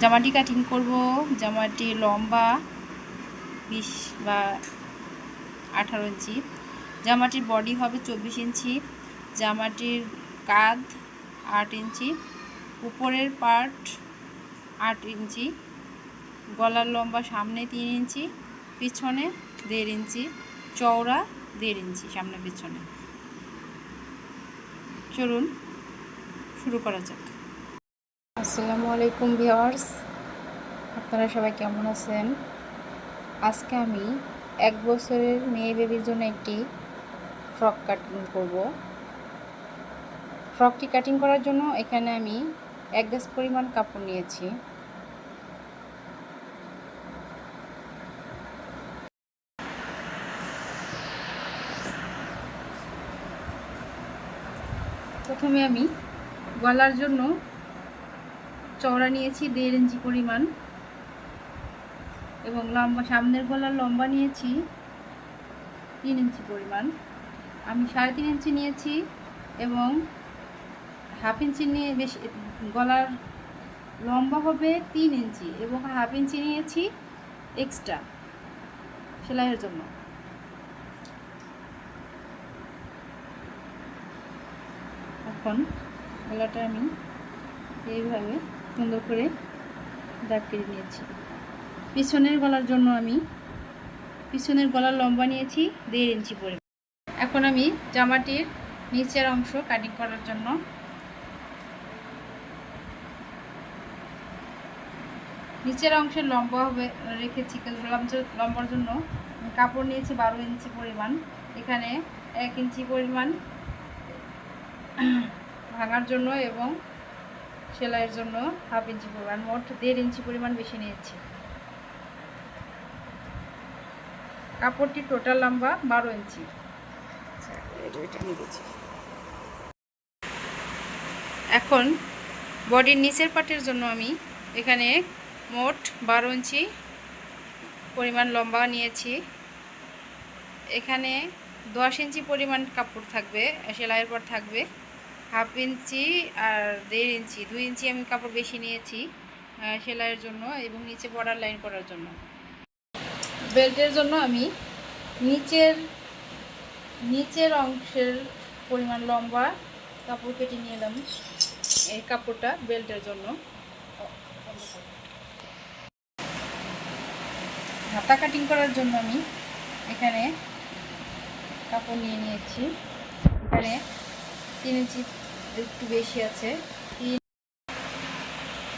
জামাটি কাটিং করব, জামাটি লম্বা, বিশ বা আঠারো ইঞ্চি। জামাটির বডি হবে চব্বিশ ইঞ্চি, জামাটির কাঁধ আট ইঞ্চি, উপরের পার্ট আট ইঞ্চি, গলার লম্বা সামনে তিন ইঞ্চি, পিছনে দেড় ইঞ্চি, চওড়া দেড় ইঞ্চি সামনে পিছনে। চলুন, শুরু করা যাক। আসসালামু আলাইকুম ভিওয়ার্স আপনারা সবাই কেমন আছেন? আজকে আমি এক বছরের মেয়ে বেবির জন্য একটি ফ্রক কাটিং করব। ফ্রকটি কাটিং করার জন্য এখানে আমি এক গাছ পরিমাণ কাপড় নিয়েছি। প্রথমে আমি গলার জন্য চওড়া নিয়েছি, দেড় ইঞ্চি পরিমাণ। এবং লম্বা, সামনের গলার লম্বা নিয়েছি, তিন ইঞ্চি পরিমাণ। আমি সাড়ে তিন ইঞ্চি নিয়েছি এবং হাফ ইঞ্চি নিয়ে বেশি, গলার লম্বা হবে তিন ইঞ্চি এবং হাফ ইঞ্চি নিয়েছি এক্সট্রা সেলাইয়ের জন্য। এখন গলাটা আমি এইভাবে সুন্দর করে দাগ কেটে নিয়েছি। পিছনের গলার জন্য আমি পিছনের গলার লম্বা নিয়েছি দেড় ইঞ্চি পরিমাণ এখন আমি জামাটির নিচের অংশ কাটিং করার জন্য নিচের অংশের লম্বা হবে রেখেছি লম্বা- লম্বার জন্য কাপড় নিয়েছি বারো ইঞ্চি পরিমাণ। এখানে এক ইঞ্চি পরিমাণ ভাঙার জন্য এবং সেলাইয়ের জন্য হাফ ইঞ্চি পরিমাণ মোট দেড় ইঞ্চি পরিমাণ বেশি নিয়েছি। কাপড়টি টোটাল লম্বা বারো ইঞ্চি। এখন বডির নিচের পাটের জন্য আমি এখানে মোট বারো ইঞ্চি পরিমাণ লম্বা নিয়েছি। এখানে দশ ইঞ্চি পরিমাণ কাপড় থাকবে সেলাইয়ের পর থাকবে। হাফ ইঞ্চি আর দেড় ইঞ্চি, দুই ইঞ্চি আমি কাপড় বেশি নিয়েছি সেলাইয়ের জন্য এবং নিচে বর্ডার লাইন করার জন্য। বেল্টের জন্য আমি নিচের নিচের অংশের পরিমাণ লম্বা কাপড় কেটে নিয়ে এলাম এই কাপড়টা বেল্টের জন্য। হাতা কাটিং করার জন্য আমি এখানে কাপড় নিয়ে নিয়েছি। এখানে তিন ইঞ্চি একটু বেশি আছে। তিন